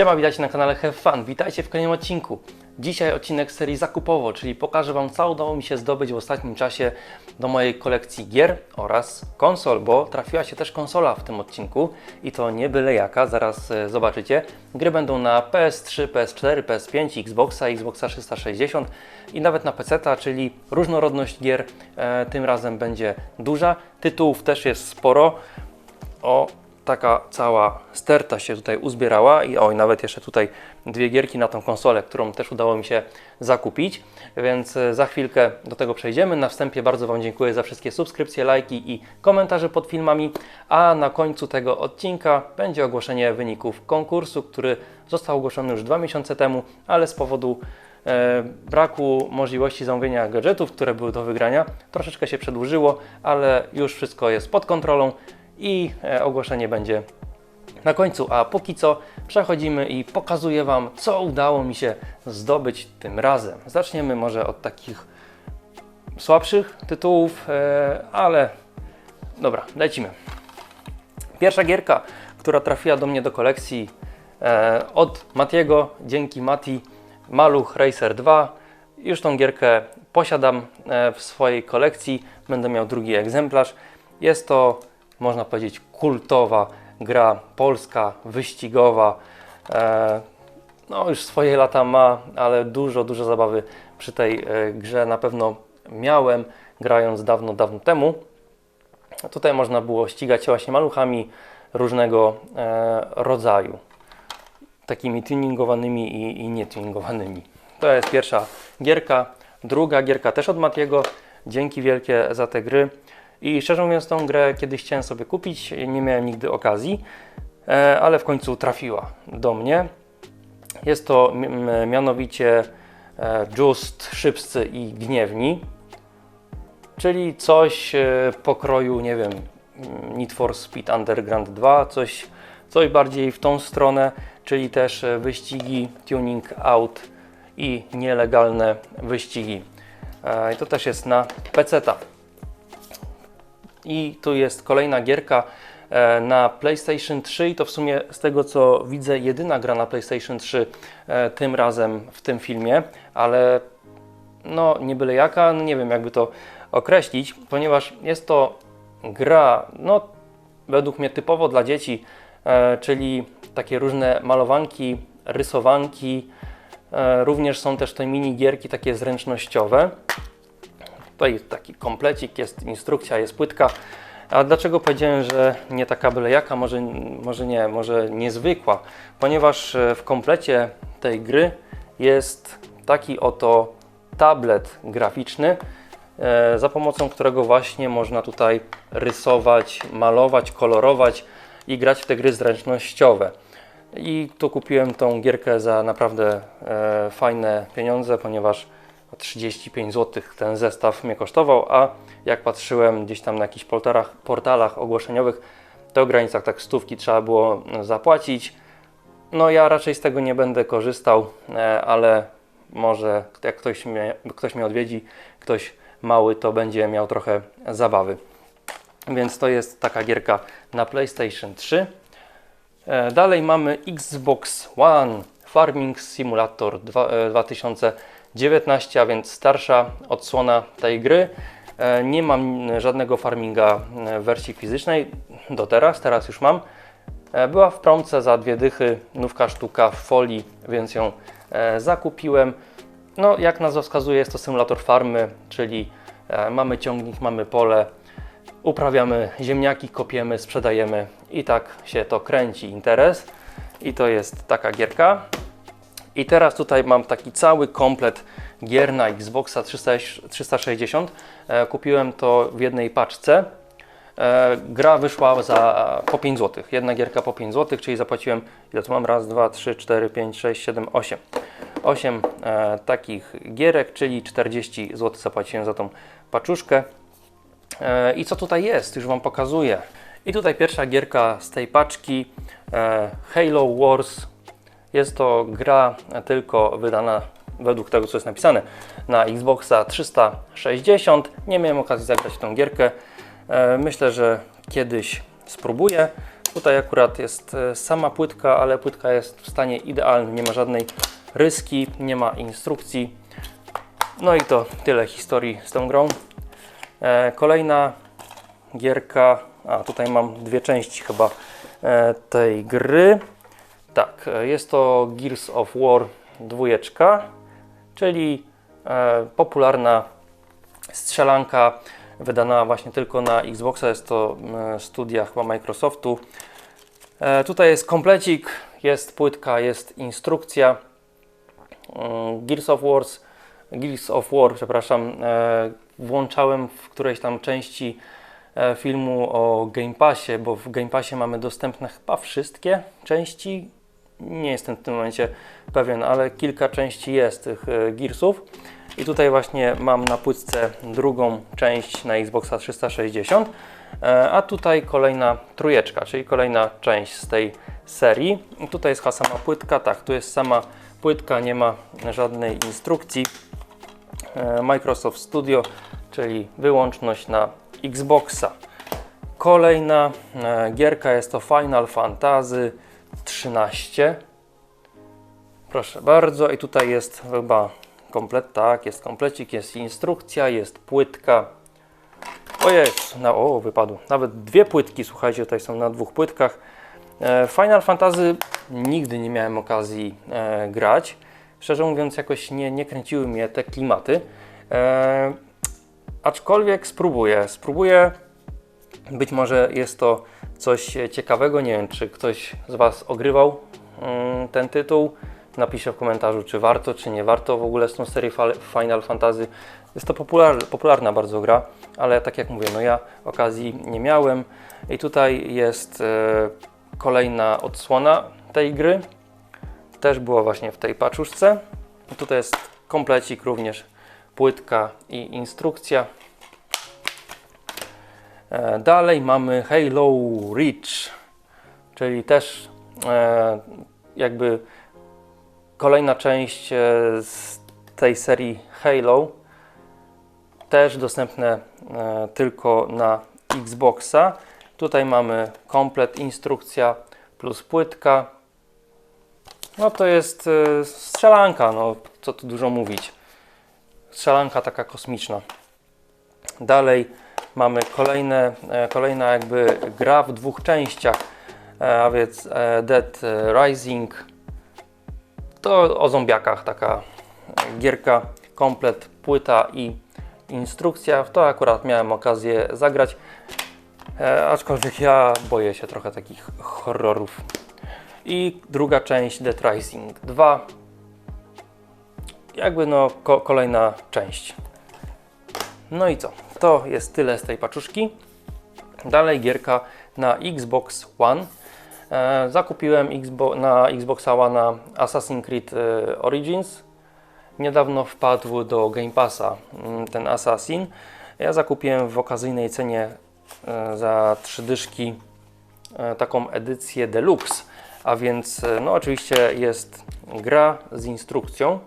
Siema, witajcie na kanale Have Fun. Witajcie w kolejnym odcinku. Dzisiaj odcinek serii zakupowo, czyli pokażę Wam, co udało mi się zdobyć w ostatnim czasie do mojej kolekcji gier oraz konsol, bo trafiła się też konsola w tym odcinku i to nie byle jaka, zaraz e, zobaczycie. Gry będą na PS3, PS4, PS5, Xboxa, Xboxa 360 i nawet na PC, czyli różnorodność gier e, tym razem będzie duża. Tytułów też jest sporo. O, taka cała sterta się tutaj uzbierała i oj, nawet jeszcze tutaj dwie gierki na tą konsolę, którą też udało mi się zakupić, więc e, za chwilkę do tego przejdziemy. Na wstępie bardzo Wam dziękuję za wszystkie subskrypcje, lajki i komentarze pod filmami, a na końcu tego odcinka będzie ogłoszenie wyników konkursu, który został ogłoszony już dwa miesiące temu, ale z powodu e, braku możliwości zamówienia gadżetów, które były do wygrania, troszeczkę się przedłużyło, ale już wszystko jest pod kontrolą i e, ogłoszenie będzie na końcu. A póki co przechodzimy i pokazuję Wam, co udało mi się zdobyć tym razem. Zaczniemy może od takich słabszych tytułów, e, ale dobra, lecimy. Pierwsza gierka, która trafiła do mnie do kolekcji e, od Matiego, dzięki Mati, Maluch Racer 2. Już tą gierkę posiadam w swojej kolekcji, będę miał drugi egzemplarz. Jest to, można powiedzieć, kultowa gra polska, wyścigowa. E, no, już swoje lata ma, ale dużo, dużo zabawy przy tej e, grze na pewno miałem, grając dawno, dawno temu. Tutaj można było ścigać się właśnie maluchami różnego e, rodzaju, takimi tuningowanymi i, nietuningowanymi. To jest pierwsza gierka. Druga gierka też od Matiego. Dzięki wielkie za te gry. I szczerze mówiąc, tą grę kiedyś chciałem sobie kupić, nie miałem nigdy okazji, e, ale w końcu trafiła do mnie. Jest to mianowicie e, Just, Szybscy i Gniewni, czyli coś e, pokroju, nie wiem, Need for Speed Underground 2, coś, coś bardziej w tą stronę, czyli też wyścigi, tuning out i nielegalne wyścigi. I to też jest na PC-ta. I tu jest kolejna gierka e, na PlayStation 3 i to w sumie z tego co widzę jedyna gra na PlayStation 3 e, tym razem w tym filmie, ale no nie byle jaka, no nie wiem jakby to określić, ponieważ jest to gra, no według mnie typowo dla dzieci, e, czyli takie różne malowanki, rysowanki, również są też te mini gierki takie zręcznościowe. Tutaj taki komplecik, jest instrukcja, jest płytka. A dlaczego powiedziałem, że nie taka byle jaka, może, może nie, może niezwykła? Ponieważ e, w komplecie tej gry jest taki oto tablet graficzny, e, za pomocą którego właśnie można tutaj rysować, malować, kolorować i grać w te gry zręcznościowe. I tu kupiłem tą gierkę za naprawdę e, fajne pieniądze, ponieważ 35 zł ten zestaw mnie kosztował, a jak patrzyłem gdzieś tam na jakichś portalach, portalach ogłoszeniowych, to w granicach tak stówki trzeba było zapłacić. No ja raczej z tego nie będę korzystał, e, ale może jak ktoś mnie, ktoś mnie odwiedzi, ktoś mały, to będzie miał trochę zabawy. Więc to jest taka gierka na PlayStation 3. E, Dalej mamy Xbox One Farming Simulator dwa- e, 2019, a więc starsza odsłona tej gry. E, Nie mam żadnego farminga e, w wersji fizycznej do teraz, teraz już mam. E, Była w promce za dwie dychy, nówka sztuka w folii, więc ją zakupiłem. No, jak nazwa wskazuje, jest to symulator farmy, czyli mamy ciągnik, mamy pole, uprawiamy ziemniaki, kopiemy, sprzedajemy i tak się to kręci interes. I to jest taka gierka. I teraz tutaj mam taki cały komplet gier na Xboxa 300 360. E, Kupiłem to w jednej paczce. E, Gra wyszła za po 5 zł. Jedna gierka po 5 zł, czyli zapłaciłem, ile tu mam? Raz, dwa, trzy, cztery, pięć, sześć, siedem, osiem. 8 e, takich gierek, czyli 40 zł zapłaciłem za tą paczuszkę. E, I co tutaj jest? Już Wam pokazuję. I tutaj pierwsza gierka z tej paczki e, Halo Wars. Jest to gra tylko wydana według tego, co jest napisane na Xboxa 360. Nie miałem okazji zagrać w tą gierkę. E, Myślę, że kiedyś spróbuję. Tutaj akurat jest e, sama płytka, ale płytka jest w stanie idealnym, nie ma żadnej ryski, nie ma instrukcji. No i to tyle historii z tą grą. E, kolejna gierka, a tutaj mam dwie części chyba tej gry. Tak, e, jest to Gears of War 2, czyli e, popularna strzelanka wydana właśnie tylko na Xboxa. Jest to e, studia chyba Microsoftu. E, tutaj jest komplecik, jest płytka, jest instrukcja. Mm, Gears of Wars, Gears of War, przepraszam, e, włączałem w którejś tam części e, filmu o Game Passie, bo w Game Passie mamy dostępne chyba wszystkie części. Nie jestem w tym momencie pewien, ale kilka części jest tych e, Gearsów. I tutaj właśnie mam na płytce drugą część na Xboxa 360, e, a tutaj kolejna trójeczka, czyli kolejna część z tej serii. I tutaj jest sama płytka, tak, tu jest sama płytka, nie ma żadnej instrukcji. E, Microsoft Studio, czyli wyłączność na Xboxa. Kolejna gierka jest to Final Fantasy 13. Proszę bardzo, i tutaj jest chyba komplet, tak, jest komplecik, jest instrukcja, jest płytka. O jest, no, o wypadło. Nawet dwie płytki, słuchajcie, tutaj są na dwóch płytkach. E, Final Fantasy nigdy nie miałem okazji e, grać. Szczerze mówiąc, jakoś nie, nie kręciły mnie te klimaty. E, aczkolwiek spróbuję. Spróbuję. Być może jest to coś ciekawego. Nie wiem, czy ktoś z Was ogrywał mm, ten tytuł. Napiszę w komentarzu, czy warto, czy nie warto w ogóle z tą serię Final Fantasy. Jest to popular, popularna bardzo gra, ale tak jak mówię, no ja okazji nie miałem. I tutaj jest e, kolejna odsłona tej gry. Też była właśnie w tej paczuszce. Tutaj jest komplecik również, płytka i instrukcja. E, Dalej mamy Halo Reach, czyli też e, jakby kolejna część e, z tej serii Halo. Też dostępne tylko na Xboxa. Tutaj mamy komplet, instrukcja plus płytka. No to jest strzelanka, no co tu dużo mówić. Strzelanka taka kosmiczna. Dalej mamy kolejne, e, kolejna jakby gra w dwóch częściach, e, a więc e, Dead Rising. To o zombiakach taka gierka, komplet, płyta i instrukcja. W to akurat miałem okazję zagrać, aczkolwiek ja boję się trochę takich horrorów. I druga część Dead Rising 2. Jakby no ko kolejna część. No i co? To jest tyle z tej paczuszki. Dalej gierka na Xbox One. E, zakupiłem na Xbox One Assassin's Creed e, Origins. Niedawno wpadł do Game Passa mm, ten Assassin. Ja zakupiłem w okazyjnej cenie e, za trzy dyszki taką edycję Deluxe. A więc, no oczywiście jest gra z instrukcją.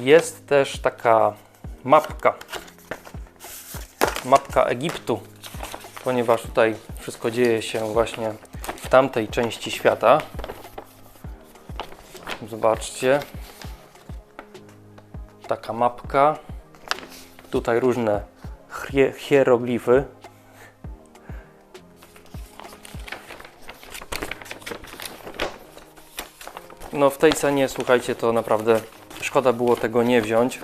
Jest też taka mapka. Mapka Egiptu, ponieważ tutaj wszystko dzieje się właśnie w tamtej części świata. Zobaczcie. Taka mapka. Tutaj różne hie- hieroglify. No w tej cenie, słuchajcie, to naprawdę szkoda było tego nie wziąć.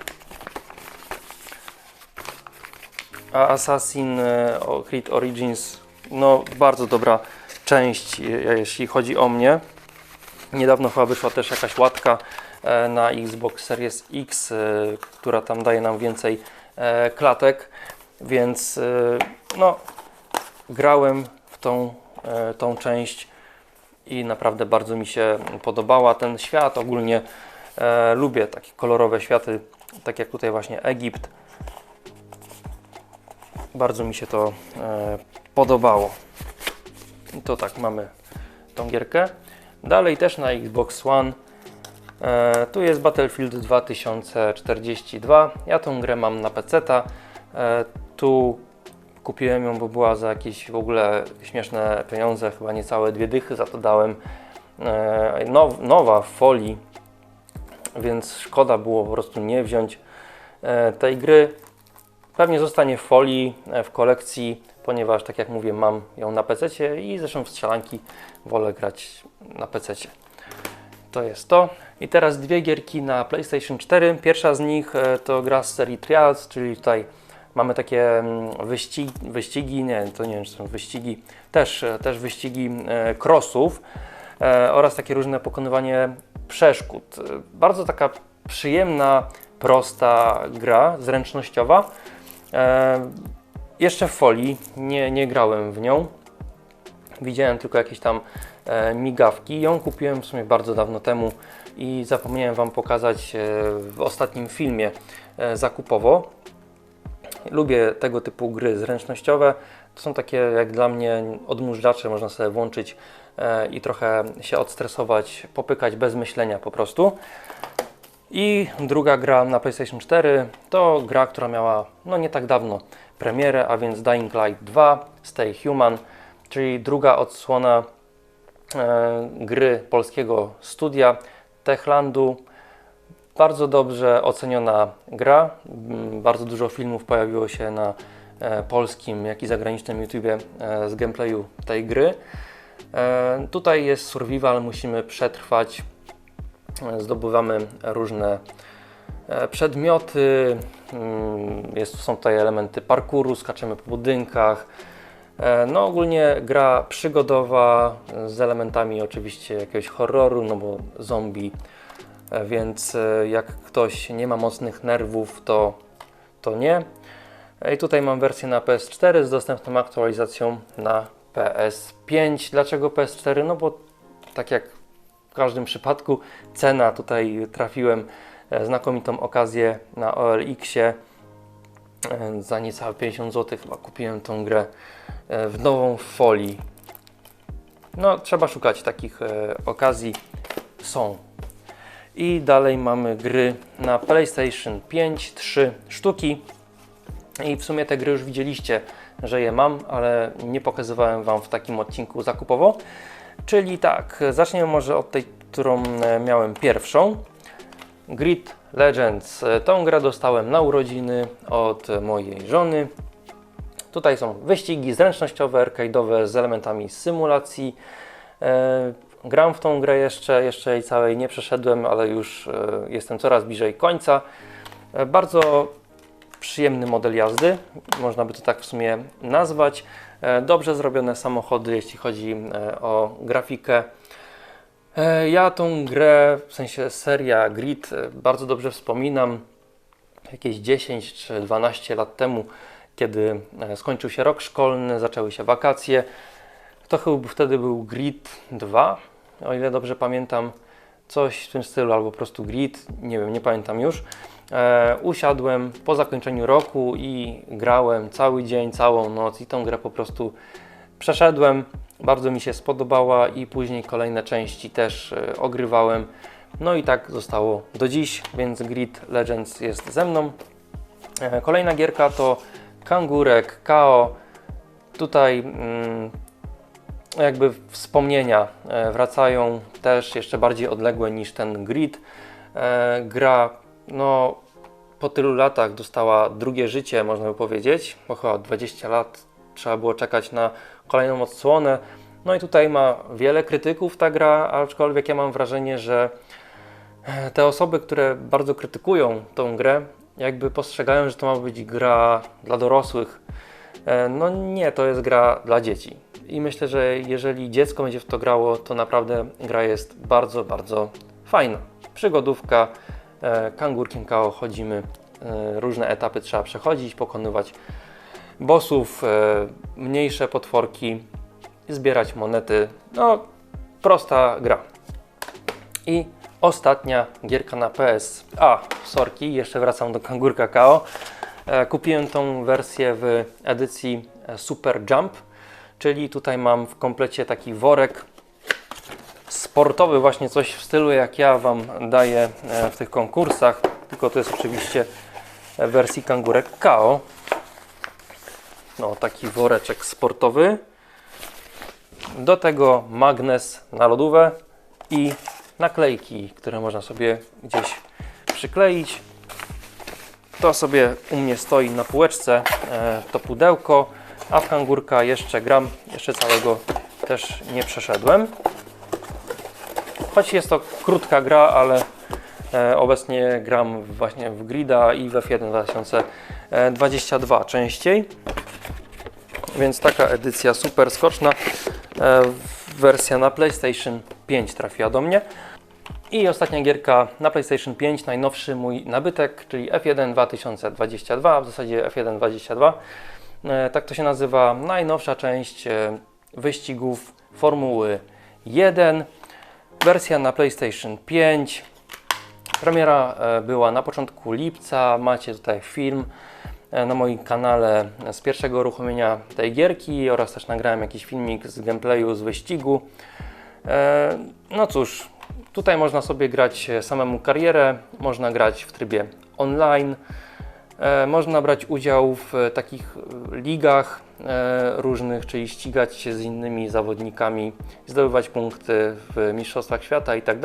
A Assassin e, Creed Origins, no bardzo dobra część, e, jeśli chodzi o mnie. Niedawno chyba wyszła też jakaś łatka e, na Xbox Series X, która tam daje nam więcej klatek, więc no grałem w tą, tą część i naprawdę bardzo mi się podobała. Ten świat ogólnie lubię takie kolorowe światy, tak jak tutaj właśnie Egipt. Bardzo mi się to e, podobało. I to tak, mamy tą gierkę. Dalej też na Xbox One. E, tu jest Battlefield 2042. Ja tą grę mam na PC. E, tu Kupiłem ją, bo była za jakieś w ogóle śmieszne pieniądze, chyba niecałe dwie dychy za to dałem. E, now, nowa w folii, więc szkoda było po prostu nie wziąć e, tej gry. Pewnie zostanie w folii, e, w kolekcji, ponieważ tak jak mówię, mam ją na PC i zresztą w strzelanki wolę grać na PC. To jest to. I teraz dwie gierki na PlayStation 4. Pierwsza z nich e, to gra z serii Trials, czyli tutaj mamy takie mm, wyścigi, wyścigi nie, to nie wiem, czy są wyścigi, też, e, też wyścigi crossów oraz takie różne pokonywanie przeszkód. Bardzo taka przyjemna, prosta gra, zręcznościowa. Jeszcze w folii, nie, nie grałem w nią. Widziałem tylko jakieś tam e, migawki. Ją kupiłem w sumie bardzo dawno temu i zapomniałem Wam pokazać e, w ostatnim filmie e, zakupowo. Lubię tego typu gry zręcznościowe. To są takie jak dla mnie odmurzacze, można sobie włączyć e, i trochę się odstresować, popykać bez myślenia po prostu. I druga gra na PlayStation 4 to gra, która miała no nie tak dawno premierę, a więc Dying Light 2 Stay Human czyli druga odsłona e, gry polskiego studia Techlandu. Bardzo dobrze oceniona gra. Mm, bardzo dużo filmów pojawiło się na e, polskim, jak i zagranicznym YouTubie e, z gameplayu tej gry. E, tutaj jest survival, musimy przetrwać. Zdobywamy różne e, przedmioty. Mm, jest, są tutaj elementy parkouru, skaczemy po budynkach. E, no ogólnie gra przygodowa z elementami oczywiście jakiegoś horroru, no bo zombie, e, więc jak ktoś nie ma mocnych nerwów, to, to nie. I tutaj mam wersję na PS4 z dostępną aktualizacją na PS5. Dlaczego PS4? No bo tak jak w każdym przypadku cena, tutaj trafiłem znakomitą okazję na OLX-ie za niecałe 50 zł chyba kupiłem tą grę E, w nową folii. No, trzeba szukać takich e, okazji. Są. I dalej mamy gry na PlayStation 5, 3 sztuki. I w sumie te gry już widzieliście, że je mam, ale nie pokazywałem Wam w takim odcinku zakupowo. Czyli tak, zaczniemy może od tej, którą e, miałem pierwszą. Grid Legends. E, tą grę dostałem na urodziny od mojej żony. Tutaj są wyścigi zręcznościowe, arcade'owe z elementami symulacji. E, gram w tą grę jeszcze, jeszcze jej całej nie przeszedłem, ale już jestem coraz bliżej końca. Bardzo przyjemny model jazdy, można by to tak w sumie nazwać. Dobrze zrobione samochody, jeśli chodzi o grafikę. Ja tą grę, w sensie seria Grid, bardzo dobrze wspominam. Jakieś 10 czy 12 lat temu kiedy e, skończył się rok szkolny, zaczęły się wakacje. To chyba wtedy był Grid 2, o ile dobrze pamiętam, coś w tym stylu, albo po prostu Grid, nie wiem, nie pamiętam już. E, usiadłem po zakończeniu roku i grałem cały dzień, całą noc i tą grę po prostu przeszedłem. Bardzo mi się spodobała i później kolejne części też e, ogrywałem. No i tak zostało do dziś, więc Grid Legends jest ze mną. E, kolejna gierka to kangurek, kao. Tutaj mm, jakby wspomnienia wracają też jeszcze bardziej odległe niż ten grid. Gra no, po tylu latach dostała drugie życie, można by powiedzieć, bo chyba 20 lat trzeba było czekać na kolejną odsłonę. No i tutaj ma wiele krytyków ta gra, aczkolwiek ja mam wrażenie, że e, te osoby, które bardzo krytykują tą grę, jakby postrzegają, że to ma być gra dla dorosłych. E, no nie, to jest gra dla dzieci. I myślę, że jeżeli dziecko będzie w to grało, to naprawdę gra jest bardzo, bardzo fajna. Przygodówka, kangurkiem kao chodzimy, e, różne etapy trzeba przechodzić, pokonywać bossów, mniejsze potworki, zbierać monety. No, prosta gra. I ostatnia gierka na PS. A, sorki, jeszcze wracam do Kangur Kakao. E, kupiłem tą wersję w edycji e, Super Jump, czyli tutaj mam w komplecie taki worek sportowy, właśnie coś w stylu jak ja Wam daję e, w tych konkursach, tylko to jest oczywiście w wersji Kangurek KO. no, taki woreczek sportowy. Do tego magnes na lodówę i naklejki, które można sobie gdzieś przykleić. To sobie u mnie stoi na półeczce, e, to pudełko, a w kangurka jeszcze gram, jeszcze całego też nie przeszedłem. Choć jest to krótka gra, ale e, obecnie gram właśnie w Grida i w F1 2022 częściej. Więc taka edycja super skoczna. E, wersja na PlayStation 5 trafiła do mnie. I ostatnia gierka na PlayStation 5, najnowszy mój nabytek, czyli F1 2022, a w zasadzie F1 22. E, tak to się nazywa, najnowsza część wyścigów Formuły 1. Wersja na PlayStation 5. Premiera e, była na początku lipca. Macie tutaj film e, na moim kanale z pierwszego uruchomienia tej gierki oraz też nagrałem jakiś filmik z gameplayu z wyścigu. E, No cóż, tutaj można sobie grać samemu karierę, można grać w trybie online, można brać udział w e, takich e, ligach e, różnych, czyli ścigać się z innymi zawodnikami, zdobywać punkty w Mistrzostwach Świata i tak.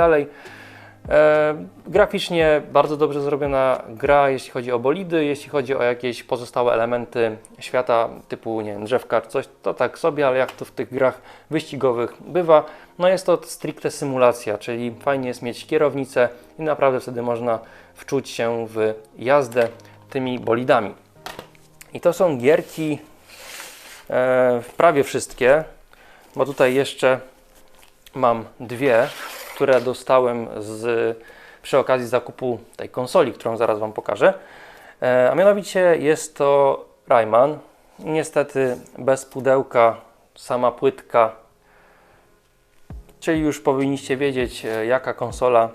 E, graficznie bardzo dobrze zrobiona gra, jeśli chodzi o bolidy, jeśli chodzi o jakieś pozostałe elementy świata, typu nie wiem, drzewka czy coś, to tak sobie, ale jak to w tych grach wyścigowych bywa, no jest to stricte symulacja, czyli fajnie jest mieć kierownicę i naprawdę wtedy można wczuć się w jazdę tymi bolidami. I to są gierki e, prawie wszystkie, bo tutaj jeszcze mam dwie, które dostałem z, przy okazji zakupu tej konsoli, którą zaraz Wam pokażę. E, a mianowicie jest to Rayman. Niestety bez pudełka, sama płytka. Czyli już powinniście wiedzieć, e, jaka konsola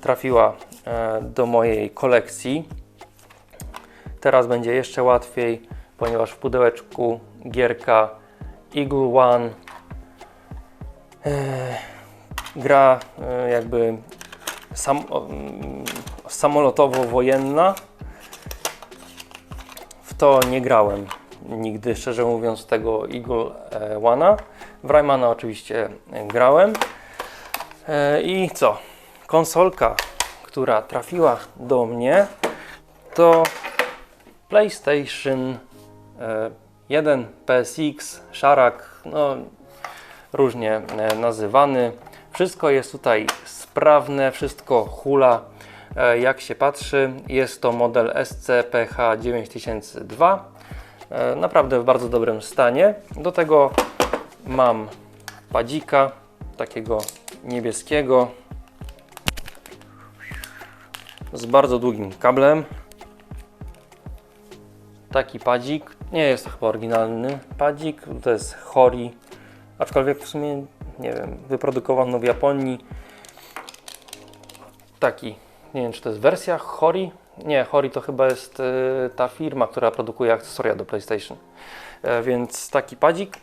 trafiła e, do mojej kolekcji. Teraz będzie jeszcze łatwiej, ponieważ w pudełeczku gierka Eagle One gra e, jakby sam, mm, samolotowo-wojenna. W to nie grałem nigdy, szczerze mówiąc, tego Eagle e, One'a. W Raymana oczywiście grałem. I co? Konsolka, która trafiła do mnie, to PlayStation e, 1 PSX, Szarak, no różnie e, nazywany. Wszystko jest tutaj sprawne, wszystko hula e, jak się patrzy. Jest to model SCPH 9002. E, Naprawdę w bardzo dobrym stanie. Do tego mam padzika takiego niebieskiego z bardzo długim kablem. Taki padzik. Nie jest to chyba oryginalny padzik. To jest Hori. Aczkolwiek w sumie nie wiem, wyprodukowano w Japonii. Taki, nie wiem czy to jest wersja Hori? Nie, Hori to chyba jest y, ta firma, która produkuje akcesoria do PlayStation. E, więc taki padzik.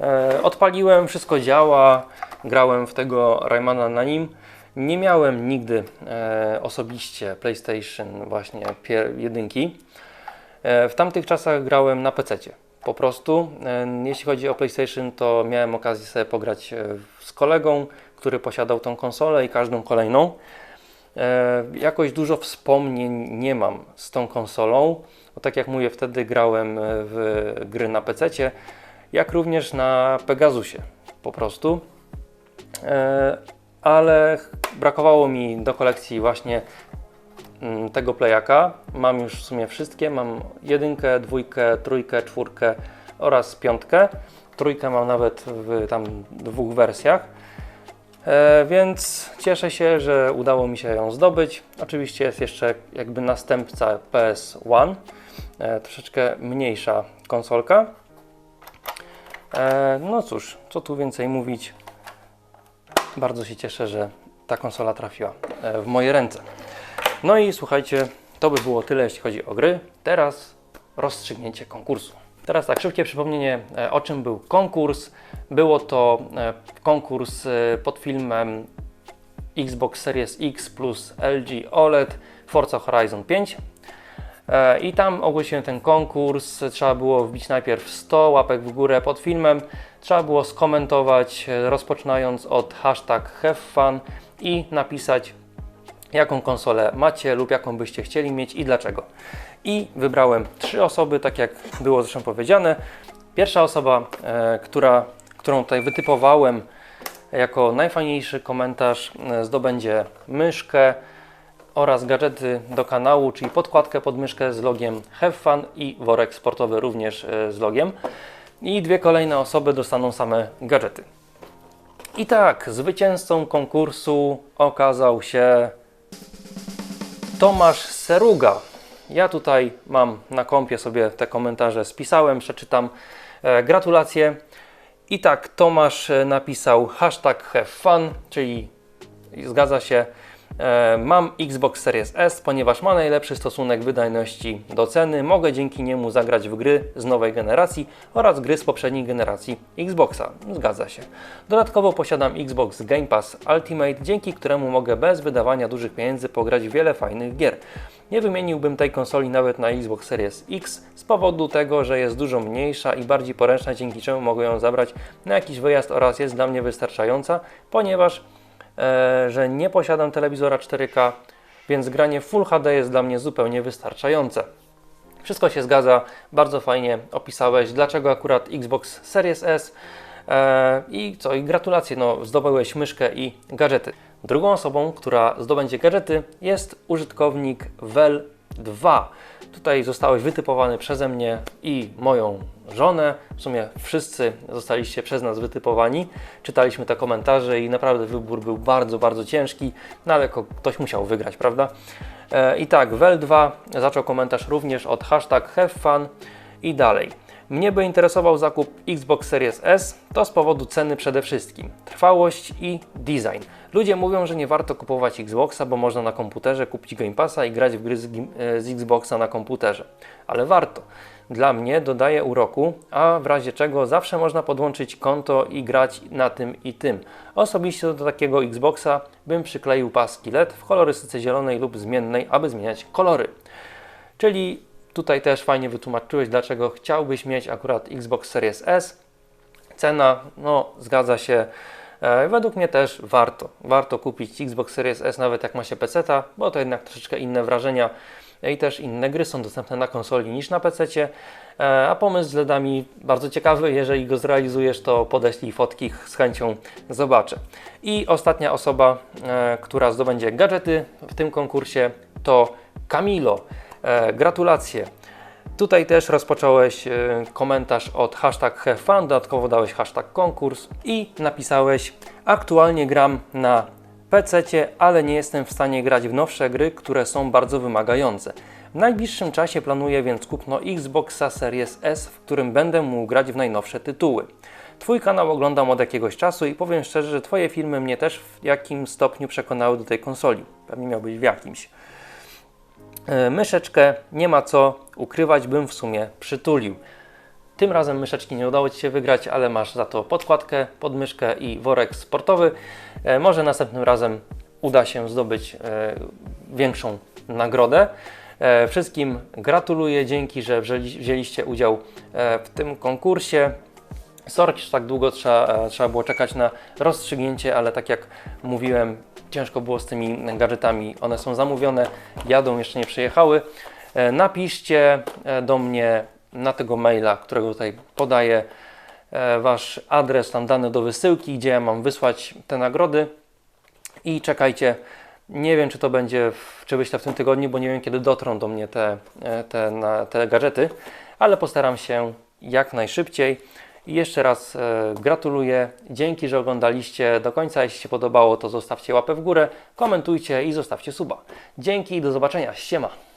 E, odpaliłem, wszystko działa, grałem w tego Raymana na nim. Nie miałem nigdy e, osobiście PlayStation właśnie jedynki. E, w tamtych czasach grałem na PC. Po prostu, e, jeśli chodzi o PlayStation, to miałem okazję sobie pograć e, z kolegą, który posiadał tą konsolę i każdą kolejną. Jakoś dużo wspomnień nie mam z tą konsolą, bo tak jak mówię, wtedy grałem w gry na PC, jak również na Pegasusie po prostu. Ale brakowało mi do kolekcji właśnie tego playaka. Mam już w sumie wszystkie. Mam jedynkę, dwójkę, trójkę, czwórkę oraz piątkę. Trójkę mam nawet w tam dwóch wersjach. E, więc cieszę się, że udało mi się ją zdobyć. Oczywiście jest jeszcze jakby następca PS1, e, troszeczkę mniejsza konsolka. E, no cóż, co tu więcej mówić. Bardzo się cieszę, że ta konsola trafiła e, w moje ręce. No i słuchajcie, to by było tyle, jeśli chodzi o gry. Teraz rozstrzygnięcie konkursu. Teraz tak, szybkie przypomnienie, e, o czym był konkurs. Było to e, konkurs e, pod filmem Xbox Series X plus LG OLED Forza Horizon 5. E, I tam ogłosiłem ten konkurs. Trzeba było wbić najpierw 100 łapek w górę pod filmem. Trzeba było skomentować, rozpoczynając od hashtag HaveFun i napisać, jaką konsolę macie lub jaką byście chcieli mieć i dlaczego. I wybrałem trzy osoby, tak jak było zresztą powiedziane. Pierwsza osoba, e, która, którą tutaj wytypowałem jako najfajniejszy komentarz, e, zdobędzie myszkę oraz gadżety do kanału, czyli podkładkę pod myszkę z logiem Have Fun i worek sportowy również e, z logiem. I dwie kolejne osoby dostaną same gadżety. I tak, zwycięzcą konkursu okazał się Tomasz Seruga. Ja tutaj mam na kompie sobie te komentarze spisałem, przeczytam. E, gratulacje. I tak, Tomasz e, napisał hashtag have fun, czyli zgadza się. E, mam Xbox Series S, ponieważ ma najlepszy stosunek wydajności do ceny. Mogę dzięki niemu zagrać w gry z nowej generacji oraz gry z poprzedniej generacji Xboxa. Zgadza się. Dodatkowo posiadam Xbox Game Pass Ultimate, dzięki któremu mogę bez wydawania dużych pieniędzy pograć wiele fajnych gier. Nie wymieniłbym tej konsoli nawet na Xbox Series X z powodu tego, że jest dużo mniejsza i bardziej poręczna, dzięki czemu mogę ją zabrać na jakiś wyjazd oraz jest dla mnie wystarczająca, ponieważ że nie posiadam telewizora 4K, więc granie Full HD jest dla mnie zupełnie wystarczające. Wszystko się zgadza, bardzo fajnie opisałeś, dlaczego akurat Xbox Series S e, i co, i gratulacje, no zdobyłeś myszkę i gadżety. Drugą osobą, która zdobędzie gadżety jest użytkownik Vel2. Tutaj zostałeś wytypowany przeze mnie i moją żonę. W sumie wszyscy zostaliście przez nas wytypowani. Czytaliśmy te komentarze i naprawdę wybór był bardzo, bardzo ciężki, no ale ktoś musiał wygrać, prawda? E, I tak, Vel2 zaczął komentarz również od hashtag HaveFun i dalej. Mnie by interesował zakup Xbox Series S, to z powodu ceny przede wszystkim, trwałość i design. Ludzie mówią, że nie warto kupować Xboxa, bo można na komputerze kupić Game Passa i grać w gry z, e, z Xboxa na komputerze. Ale warto. Dla mnie dodaje uroku, a w razie czego zawsze można podłączyć konto i grać na tym i tym. Osobiście do takiego Xboxa bym przykleił paski LED w kolorystyce zielonej lub zmiennej, aby zmieniać kolory. Czyli tutaj też fajnie wytłumaczyłeś, dlaczego chciałbyś mieć akurat Xbox Series S. Cena, no zgadza się. E, według mnie też warto. Warto kupić Xbox Series S, nawet jak ma się PC, bo to jednak troszeczkę inne wrażenia i też inne gry są dostępne na konsoli niż na PC. E, a pomysł z LEDami bardzo ciekawy. Jeżeli go zrealizujesz, to podeślij fotki, z chęcią zobaczę. I ostatnia osoba, e, która zdobędzie gadżety w tym konkursie, to Camilo. Gratulacje. Tutaj też rozpocząłeś e, komentarz od hashtag HaveFun, dodatkowo dałeś hashtag konkurs i napisałeś aktualnie gram na PC, ale nie jestem w stanie grać w nowsze gry, które są bardzo wymagające. W najbliższym czasie planuję więc kupno Xboxa Series S, w którym będę mógł grać w najnowsze tytuły. Twój kanał oglądam od jakiegoś czasu i powiem szczerze, że Twoje filmy mnie też w jakim stopniu przekonały do tej konsoli. Pewnie miał być w jakimś. E, Myszeczkę nie ma co ukrywać, bym w sumie przytulił. Tym razem myszeczki nie udało Ci się wygrać, ale masz za to podkładkę, podmyszkę i worek sportowy. E, Może następnym razem uda się zdobyć e, większą nagrodę. Wszystkim gratuluję, dzięki, że wzięli- wzięliście udział w tym konkursie. Sorry, że tak długo trzeba, trzeba było czekać na rozstrzygnięcie, ale tak jak mówiłem, ciężko było z tymi gadżetami. One są zamówione, jadą, jeszcze nie przyjechały. E, Napiszcie e, do mnie na tego maila, którego tutaj podaję, e, Wasz adres, tam dane do wysyłki, gdzie ja mam wysłać te nagrody i czekajcie. Nie wiem, czy to będzie, w, czy wyślę w tym tygodniu, bo nie wiem, kiedy dotrą do mnie te, te, na, te gadżety, ale postaram się jak najszybciej. I jeszcze raz e, gratuluję. Dzięki, że oglądaliście do końca. Jeśli się podobało, to zostawcie łapę w górę, komentujcie i zostawcie suba. Dzięki i do zobaczenia. Siema.